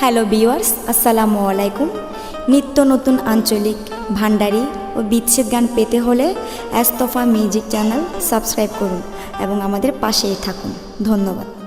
Hello বিওয়ার্স আসসালামু আলাইকুম নিত্য নতুন আঞ্চলিক ভান্ডারি ও বিচ্ছেদ গান পেতে হলে অ্যাস্তফা মিউজিক চ্যানেল সাবস্ক্রাইব করুন এবং আমাদের পাশেই থাকুন। ধন্যবাদ।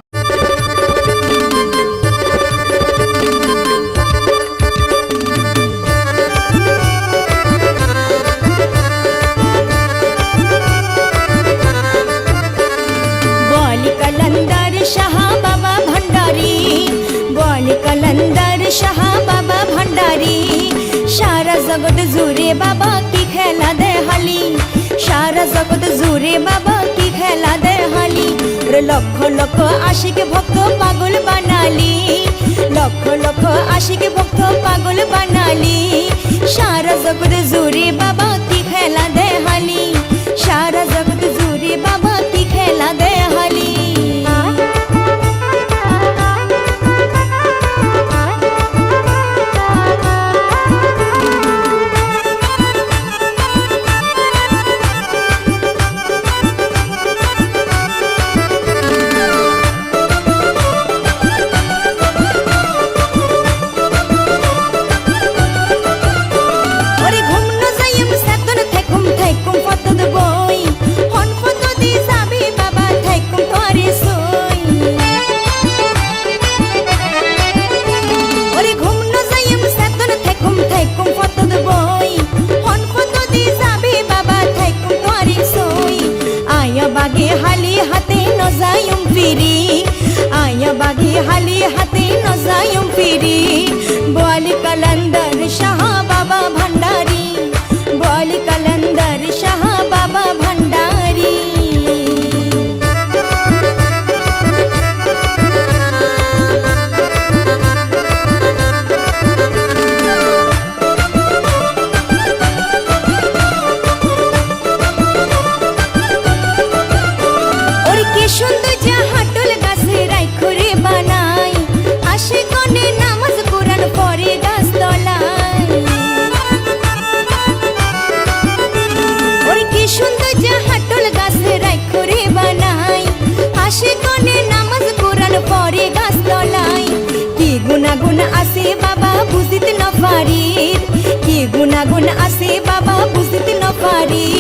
বাবা কি খেলা দে হালি সারা জগৎ জুড়ে বাবা কি খেলা দে হালি ওরে লক্ষ লক্ষ আশিক ভক্ত পাগল বানালি লক্ষ লক্ষ আশিক ভক্ত পাগল সুন্দর যা হাটল গাছে নামাজ পরে গাছ কি গুনা গুনা আছে বাবা, বুঝিতে না পারি। কি গুনা গুনা আছে না পারির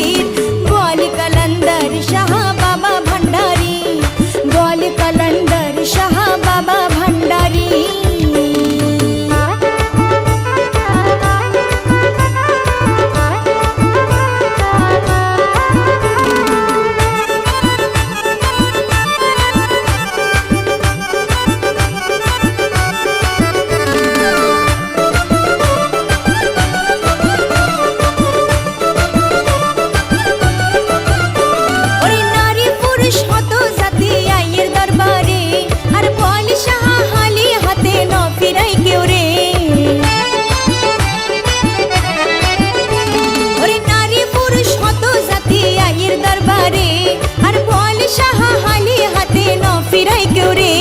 ফিরাই কেউ রে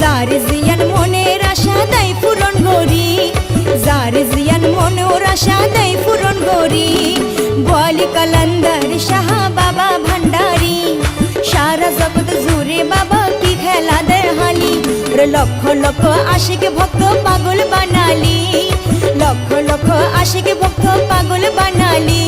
যার জিয়ান মনের আশা দেয় পূরণ গরি যার জিয়ান মনের আশা দেয় পূরণ গরি বলি কলন্দর শাহ বাবা ভান্ডারি। সারা জগৎ জুড়ে বাবা কি খেলা দে হালি লক্ষ লক্ষ আশিক ভক্ত পাগল বানালি। লক্ষ লক্ষ আশিক ভক্ত পাগল বানালি।